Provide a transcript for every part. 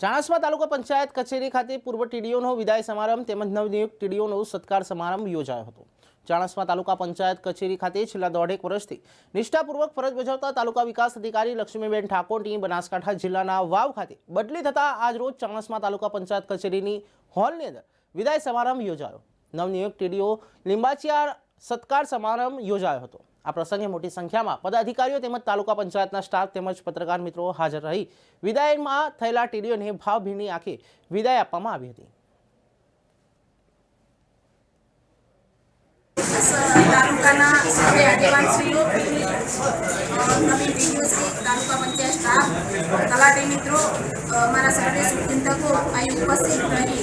ચાણસ્મા તાલુકા પંચાયત કચેરી ખાતે પૂર્વ ટીડીઓનો વિદાય સમારંભ તેમજ નવનિયુક્ત ટીડીઓનો સત્કાર સમારંભ યોજાયો હતો. ચાણસ્મા તાલુકા પંચાયત કચેરી ખાતે છેલ્લા દોઢેક વર્ષથી નિષ્ઠાપૂર્વક ફરજ બજાવતા તાલુકા વિકાસ અધિકારી લક્ષ્મીબેન ઠાકોરની બનાસકાંઠા જિલ્લાના વાવ ખાતે બદલી થતા આજરોજ ચાણસ્મા તાલુકા પંચાયત કચેરીની હોલની અંદર વિદાય સમારંભ યોજાયો. નવનિયુક્ત ટીડીઓ લીંબાચિયા સત્કાર સમારંભ યોજાયો હતો. આ પ્રસંગે મોટી સંખ્યામાં પદાધિકારીઓ તેમજ તાલુકા પંચાયતના સ્ટાફ તેમજ પત્રકાર મિત્રો હાજર રહી વિદાયમાં થયેલા ટીડીઓને ભાવભીની આંખે વિદાય આપવામાં આવી હતી. તાલુકાના સર્વે આગેવાનશ્રીઓ નવી નવીન તાલુકા પંચાયત સ્ટાફ, તલાટી મિત્રો મારા સર્વે શુભચિંતકો અહીં ઉપસ્થિત રહી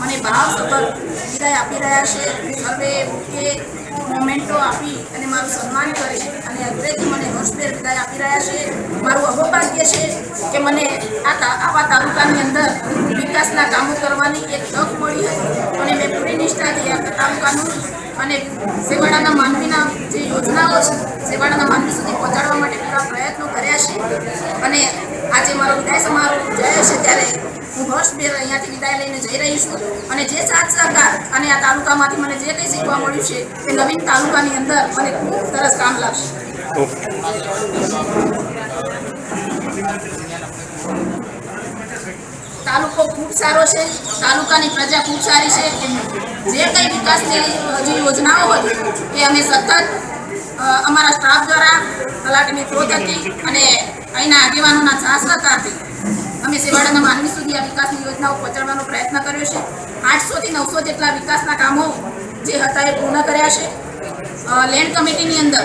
મને ભાવસભર વિદાય આપી રહ્યા છે. સર્વે બુકે મોમેન્ટો આપી અને મારું સન્માન કરે અને અત્રેથી મને હર્ષભેર વિદાય આપી રહ્યા છે. મારું અહોભાગ્ય છે કે મને આ આવા તાલુકાની અંદર વિકાસના કામો કરવાની એક તક મળી હતી. અને મેં પૂરી નિષ્ઠાથી આ તાલુકાનું અને સેવાડાના માનવીના જે યોજનાઓ છે, સેવાડાના માનવી સુધી પહોંચાડવા માટે પૂરા પ્રયત્નો કર્યા છે. અને આજે મારો વિદાય સમારોહ યોજાયો છે ત્યારે હું હર્ષભેર અહીંયાથી વિદાય લઈને જઈ રહી છું અને જે સાથ સહકાર અને આ તાલુકામાંથી મને જે કંઈ શીખવા મળ્યું છે તે નવીન તાલુકાની અંદર મને ખૂબ સરસ કામ લાગશે. તાલુકો ખૂબ સારો છે, તાલુકાની પ્રજા ખૂબ સારી છે. જે કંઈ વિકાસની હજુ યોજનાઓ હતી એ અમે સતત અમારા સ્ટાફ દ્વારા તલાટી મિત્રો હતી અને અહીંના આગેવાનોના સહકારથી અમે સેવાડાના માનવી સુધી આ વિકાસની યોજનાઓ પહોંચાડવાનો પ્રયત્ન કર્યો છે. આઠસોથી નવસો જેટલા વિકાસના કામો જે હતા એ પૂર્ણ કર્યા છે. લેન્ડ કમિટીની અંદર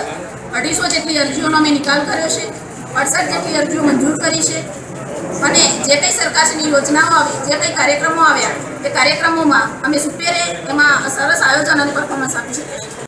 અઢીસો જેટલી અરજીઓનો અમે નિકાલ કર્યો છે. અડસઠ જેટલી અરજીઓ મંજૂર કરી છે. અને જે કંઈ સરકારની યોજનાઓ આવી, જે કંઈ કાર્યક્રમો આવ્યા, એ કાર્યક્રમોમાં અમે સુપેરે એમાં સરસ આયોજન અને પરફોર્મન્સ આપી શકીએ છીએ.